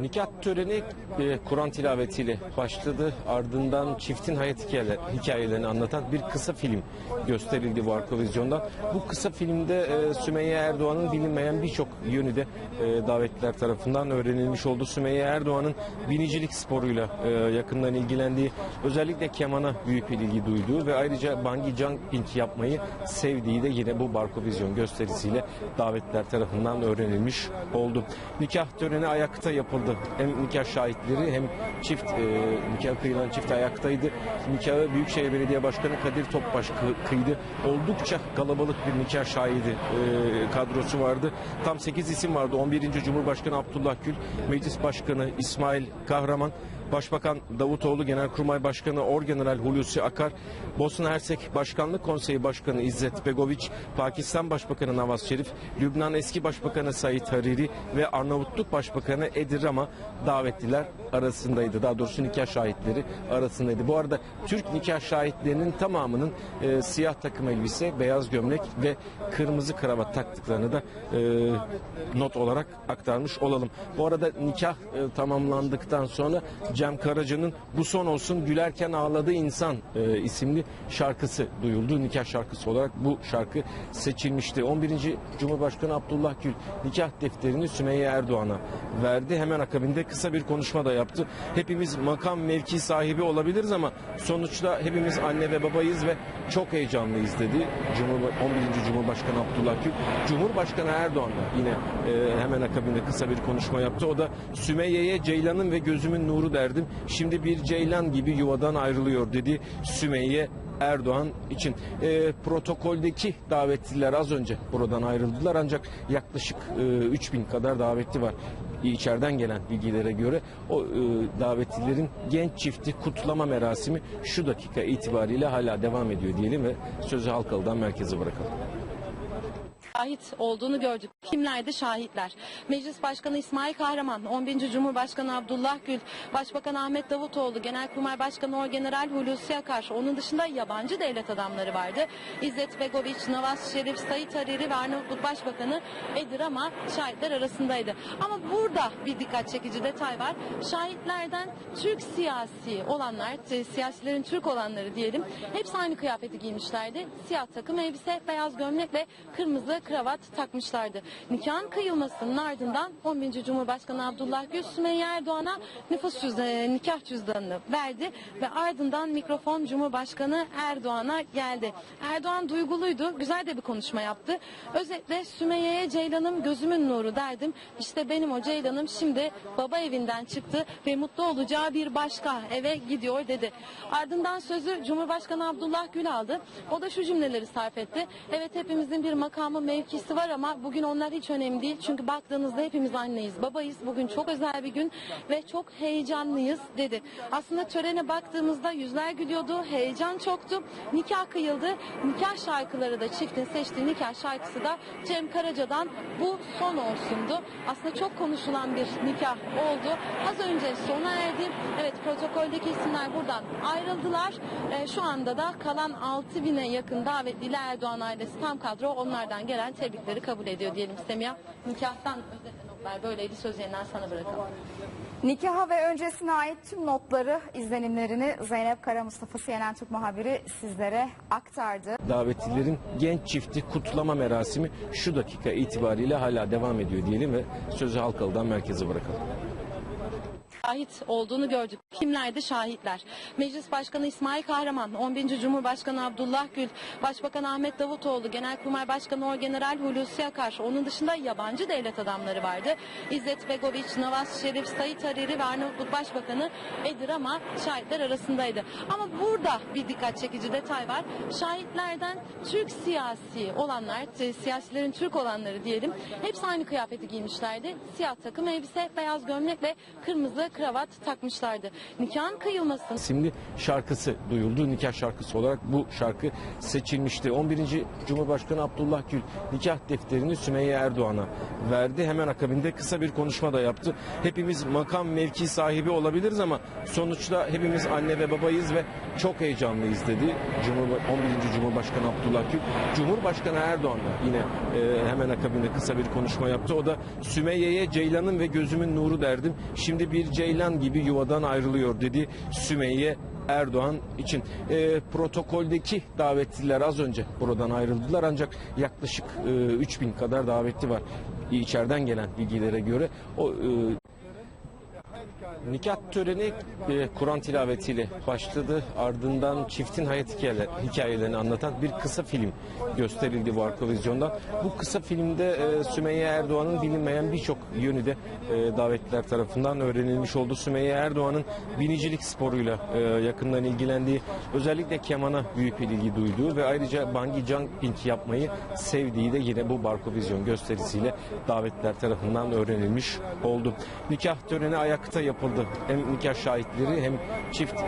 Nikah töreni e, Kur'an tilavetiyle başladı. Ardından çiftin hayat hikayeler, hikayelerini anlatan bir kısa film gösterildi bu arka vizyonda. Bu kısa filmde e, Sümeyye Erdoğan'ın bilinmeyen birçok yönü de e, davetliler tarafından öğrenilmiş oldu. Sümeyye Erdoğan'ın binicilik sporuyla e, yakından ilgilendiği, özellikle kemana büyük bir ilgi duyduğu ve ayrıca bungee jumping yapmayı sevdiği de yine bu Barko Vizyon gösterisiyle davetliler tarafından öğrenilmiş oldu. Nikah töreni ayakta yapıldı. Hem nikah şahitleri hem çift e, nikah kıyılan çift ayaktaydı. Nikahı Büyükşehir Belediye Başkanı Kadir Topbaş kı- kıydı. Oldukça kalabalık bir nikah şahidi e, kadrosu vardı. Tam 8 isim vardı. 11. Cumhurbaşkanı Abdullah Gül, Meclis Başkanı İsmail Kahraman, Başbakan Davutoğlu, Genelkurmay Başkanı Orgeneral Hulusi Akar, Bosna Hersek Başkanlık Konseyi Başkanı İzzet Begoviç, Pakistan Başbakanı Nawaz Şerif, Lübnan eski Başbakanı Said Hariri ve Arnavutluk Başbakanı Edi Rama davetliler arasındaydı. Daha doğrusu nikah şahitleri arasındaydı. Bu arada Türk nikah şahitlerinin tamamının e, siyah takım elbise, beyaz gömlek ve kırmızı kravat taktıklarını da e, not olarak aktarmış olalım. Bu arada nikah e, tamamlandıktan sonra Cem Karaca'nın Bu Son Olsun Gülerken Ağladı İnsan e, isimli şarkısı duyuldu. Nikah şarkısı olarak bu şarkı seçilmişti. 11. Cumhurbaşkanı Abdullah Gül nikah defterini Sümeyye Erdoğan'a verdi. Hemen akabinde kısa bir konuşma da yaptı. Hepimiz makam mevki sahibi olabiliriz ama sonuçta hepimiz anne ve babayız ve çok heyecanlıyız dedi. Cumhur, 11. Cumhurbaşkanı Abdullah Gül. Cumhurbaşkanı Erdoğan da yine e, hemen akabinde kısa bir konuşma yaptı. O da Sümeyye'ye Ceylan'ın ve gözümün nuru derdim. Şimdi bir Ceylan gibi yuvadan ayrılıyor dedi Sümeyye Erdoğan için. E, protokoldeki davetliler az önce buradan ayrıldılar ancak yaklaşık e, 3000 kadar davetli var. İçeriden gelen bilgilere göre o e, davetlilerin genç çifti kutlama merasimi şu dakika itibariyle hala devam ediyor diyelim ve sözü Halkalı'dan merkeze bırakalım. Şahit olduğunu gördük. Kimlerdi şahitler? Meclis Başkanı İsmail Kahraman, 11. Cumhurbaşkanı Abdullah Gül, Başbakan Ahmet Davutoğlu, Genelkurmay Başkanı Orgeneral Hulusi Akar. Onun dışında yabancı devlet adamları vardı. İzzet Begoviç, Nawaz Şerif, Sayit Hariri ve Arnavutluk Başbakanı Edi Rama şahitler arasındaydı. Ama burada bir dikkat çekici detay var. Şahitlerden Türk siyasi olanlar, siyasilerin Türk olanları diyelim, hepsi aynı kıyafeti giymişlerdi. Siyah takım elbise, beyaz gömlek ve kırmızı kravat takmışlardı. Nikahın kıyılmasının ardından 11. Cumhurbaşkanı Abdullah Gül Sümeyye Erdoğan'a nüfus cüzdanı, nikah cüzdanını verdi ve ardından mikrofon Cumhurbaşkanı Erdoğan'a geldi. Erdoğan duyguluydu, güzel de bir konuşma yaptı. Özetle Sümeyye'ye Ceylan'ım gözümün nuru derdim. İşte benim o Ceylan'ım şimdi baba evinden çıktı ve mutlu olacağı bir başka eve gidiyor dedi. Ardından sözü Cumhurbaşkanı Abdullah Gül aldı. O da şu cümleleri sarf etti. Evet hepimizin bir makamı mevkisi var ama bugün onlar hiç önemli değil. Çünkü baktığınızda hepimiz anneyiz, babayız. Bugün çok özel bir gün ve çok heyecanlıyız dedi. Aslında törene baktığımızda yüzler gülüyordu, heyecan çoktu. Nikah kıyıldı. Nikah şarkıları da çiftin seçtiği nikah şarkısı da Cem Karaca'dan bu son olsundu. Aslında çok konuşulan bir nikah oldu. Az önce sona erdi. Evet protokoldeki isimler buradan ayrıldılar. Ee, şu anda da kalan 6000'e yakın davetli Erdoğan ailesi tam kadro onlardan gelen tebrikleri kabul ediyor diyelim Semiha. Nikahtan özetle notlar böyleydi. Söz yeniden sana bırakalım. Nikaha ve öncesine ait tüm notları, izlenimlerini Zeynep Kara Mustafa CNN Türk muhabiri sizlere aktardı. davetlilerin genç çifti kutlama merasimi şu dakika itibariyle hala devam ediyor diyelim ve sözü Halkalı'dan merkeze bırakalım. Şahit olduğunu gördük. Kimlerdi şahitler? Meclis Başkanı İsmail Kahraman, 11. Cumhurbaşkanı Abdullah Gül, Başbakan Ahmet Davutoğlu, Genelkurmay Başkanı Orgeneral Hulusi Akar. Onun dışında yabancı devlet adamları vardı. İzzet Begoviç, Nawaz Şerif, Sayit Hariri ve Arnavutluk Başbakanı Edi Rama şahitler arasındaydı. Ama burada bir dikkat çekici detay var. Şahitlerden Türk siyasi olanlar, siyasilerin Türk olanları diyelim, hepsi aynı kıyafeti giymişlerdi. Siyah takım elbise, beyaz gömlek ve kırmızı kravat takmışlardı. nikahın kıyılmasını isimli şarkısı duyuldu. Nikah şarkısı olarak bu şarkı seçilmişti. 11. Cumhurbaşkanı Abdullah Gül nikah defterini Sümeyye Erdoğan'a verdi. Hemen akabinde kısa bir konuşma da yaptı. Hepimiz makam mevki sahibi olabiliriz ama sonuçta hepimiz anne ve babayız ve çok heyecanlıyız dedi. Cumhur, 11. Cumhurbaşkanı Abdullah Gül. Cumhurbaşkanı Erdoğan da yine e, hemen akabinde kısa bir konuşma yaptı. O da Sümeyye'ye Ceylan'ın ve gözümün nuru derdim. Şimdi bir Ceylan gibi yuvadan ayrılıyor dedi Sümeyye Erdoğan için. E, protokoldeki davetliler az önce buradan ayrıldılar ancak yaklaşık e, 3000 kadar davetli var içeriden gelen bilgilere göre. O e, Nikah töreni e, Kur'an tilavetiyle başladı. Ardından çiftin hayat hikayeler, hikayelerini anlatan bir kısa film gösterildi bu arka vizyonda. Bu kısa filmde e, Sümeyye Erdoğan'ın bilinmeyen birçok yönü de e, davetliler tarafından öğrenilmiş oldu. Sümeyye Erdoğan'ın binicilik sporuyla e, yakından ilgilendiği, özellikle kemana büyük bir ilgi duyduğu ve ayrıca bungee jumping yapmayı sevdiği de yine bu barko vizyon gösterisiyle davetliler tarafından öğrenilmiş oldu. Nikah töreni ayakta yapıldı. Hem nikah şahitleri hem çift e,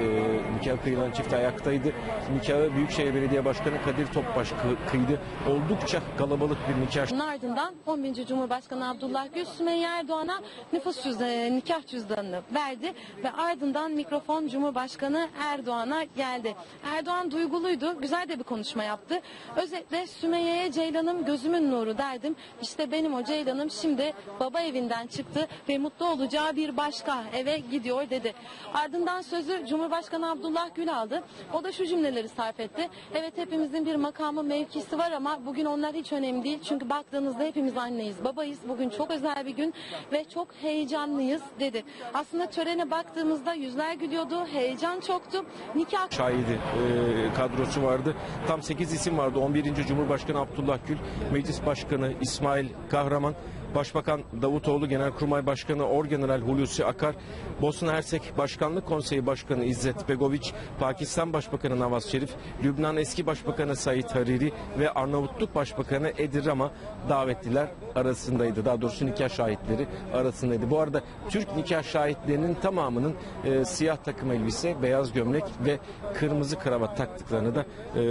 nikah kıyılan çift ayaktaydı. Nikahı Büyükşehir Belediye Başkanı Kadir Topbaş kı- kıydı. Oldukça kalabalık bir nikah Bunun ardından 11. Cumhurbaşkanı Abdullah Gül Sümeyye Erdoğan'a nüfus cüzdanı, nikah cüzdanını verdi ve ardından mikrofon Cumhurbaşkanı Erdoğan'a geldi. Erdoğan duyguluydu, güzel de bir konuşma yaptı. Özetle Sümeyye'ye Ceylan'ım gözümün nuru derdim. İşte benim o Ceylan'ım şimdi baba evinden çıktı ve mutlu olacağı bir başka eve gidiyor dedi. Ardından sözü Cumhurbaşkanı Abdullah Gül aldı. O da şu cümleleri sarf etti. Evet hepimizin bir makamı mevkisi var ama bugün onlar hiç önemli değil. Çünkü baktığınızda hepimiz anneyiz, babayız. Bugün çok özel bir gün ve çok heyecanlıyız dedi. Aslında törene baktığımızda yüzler gülüyordu, heyecan çoktu. Nikah şahidi e, kadrosu vardı. Tam 8 isim vardı. 11. Cumhurbaşkanı Abdullah Gül, Meclis Başkanı İsmail Kahraman, Başbakan Davutoğlu, Genelkurmay Başkanı Orgeneral Hulusi Akar, Bosna Hersek Başkanlık Konseyi Başkanı İzzet Begoviç, Pakistan Başbakanı Nawaz Şerif, Lübnan eski Başbakanı Said Hariri ve Arnavutluk Başbakanı Edi Rama davetliler arasındaydı. Daha doğrusu nikah şahitleri arasındaydı. Bu arada Türk nikah şahitlerinin tamamının e, siyah takım elbise, beyaz gömlek ve kırmızı kravat taktıklarını da e,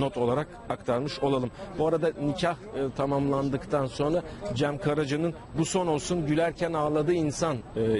not olarak aktarmış olalım. Bu arada nikah e, tamamlandıktan sonra Cem Karaca'nın bu son olsun gülerken ağladı insan e,